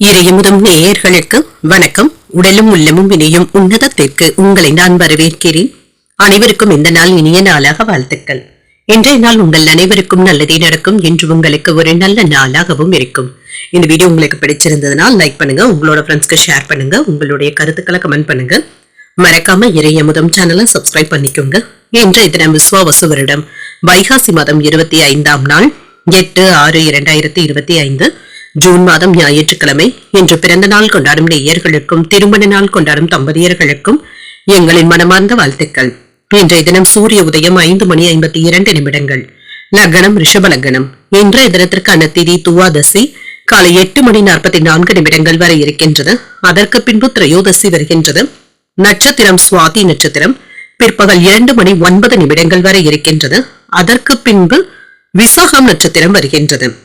இறையமுதும் நேயர்களுக்கு வணக்கம். உடலும் உள்ளமும் இணையும் உன்னதத்திற்கு உங்களை நான் வரவேற்கிறேன். அனைவருக்கும் இந்த நாள் இனிய நாளாக வாழ்த்துக்கள். இன்றைய நாள் உங்கள் அனைவருக்கும் நல்லதே நடக்கும் என்று உங்களுக்கு ஒரு நல்ல நாளாகவும் இருக்கும். இந்த வீடியோ உங்களுக்கு பிடிச்சிருந்ததுனால் லைக் பண்ணுங்க உங்களோட ஃப்ரெண்ட்ஸ்க்கு ஷேர் பண்ணுங்க உங்களுடைய கருத்துக்களை கமெண்ட் பண்ணுங்க. மறக்காம இறையமுதம் சேனலை சப்ஸ்கிரைப் பண்ணிக்கோங்க. இன்றைய தினம் விஸ்வாவசு வருடம். வைகாசி மாதம் இருபத்தி ஐந்தாம் நாள் எட்டு ஆறு இரண்டாயிரத்தி இருபத்தி ஐந்து. ஜூன் மாதம் ஞாயிற்றுக்கிழமை இன்று பிறந்த நாள் கொண்டாடும் நேயர்களுக்கும் திருமண நாள் கொண்டாடும் தம்பதியர்களுக்கும் எங்களின் மனமார்ந்த வாழ்த்துக்கள். இன்றைய தினம் சூரிய உதயம் ஐந்து மணி ஐம்பத்தி இரண்டு நிமிடங்கள். லக்னம் ரிஷப லக்னம். இன்றைய தினத்திற்கான திதி துவாதசி. காலை எட்டு மணி நாற்பத்தி நான்கு நிமிடங்கள் வரை இருக்கின்றது. அதற்கு பின்பு திரையோதசி வருகின்றது. நட்சத்திரம் சுவாதி நட்சத்திரம். பிற்பகல் இரண்டு மணி ஒன்பது நிமிடங்கள் வரை இருக்கின்றது. அதற்கு பின்பு விசாகம் நட்சத்திரம் வருகின்றது.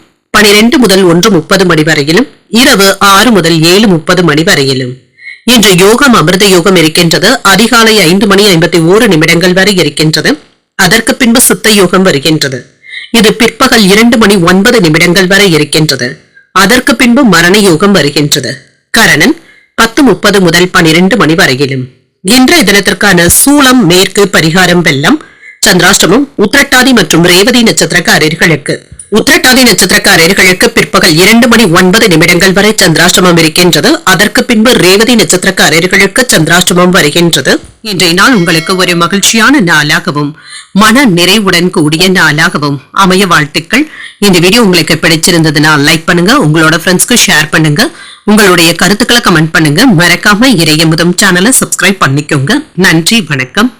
பனிரெண்டு முதல் ஒன்று முப்பது மணி வரையிலும் இரவு ஆறு முதல் ஏழு முப்பது மணி வரையிலும். இன்று யோகம் அமிர்த யோகம் இருக்கின்றது. அதிகாலை ஐந்து மணி ஐம்பத்தி ஓரு நிமிடங்கள் வரை இருக்கின்றது. அதற்கு பின்பு சித்த யோகம் வருகின்றது. இது பிற்பகல் இரண்டு மணி ஒன்பது நிமிடங்கள் வரை இருக்கின்றது. அதற்கு பின்பு மரண யோகம் வருகின்றது. கரணன் பத்து முப்பது முதல் பனிரெண்டு மணி வரையிலும். இன்றைய தினத்திற்கான சூளம் மேற்கு பரிகாரம் வெள்ளம் சந்திராஷ்டமம் உத்திரட்டாதி மற்றும் ரேவதி நட்சத்திரக்காரர்களுக்கு. உத்திரட்டாதி நட்சத்திரக்காரர்களுக்கு பிற்பகல் இரண்டு மணி ஒன்பது நிமிடங்கள் வரை சந்திராஷ்டமம் இருக்கின்றது. அதற்கு பின்பு ரேவதி நட்சத்திரக்காரர்களுக்கு சந்திராஷ்டமம் வருகின்றது. இன்றைய நாள் உங்களுக்கு ஒரு மகிழ்ச்சியான நாளாகவும் மன நிறைவுடன் கூடிய நாளாகவும் அமைய வாழ்த்துக்கள். இந்த வீடியோ உங்களுக்கு பிடிச்சிருந்ததுனால் லைக் பண்ணுங்க உங்களோட ஃப்ரெண்ட்ஸ்க்கு ஷேர் பண்ணுங்க உங்களுடைய கருத்துக்களை கமெண்ட் பண்ணுங்க. மறக்காம இறைய முதம் சேனலை சப்ஸ்கிரைப் பண்ணிக்கோங்க. நன்றி வணக்கம்.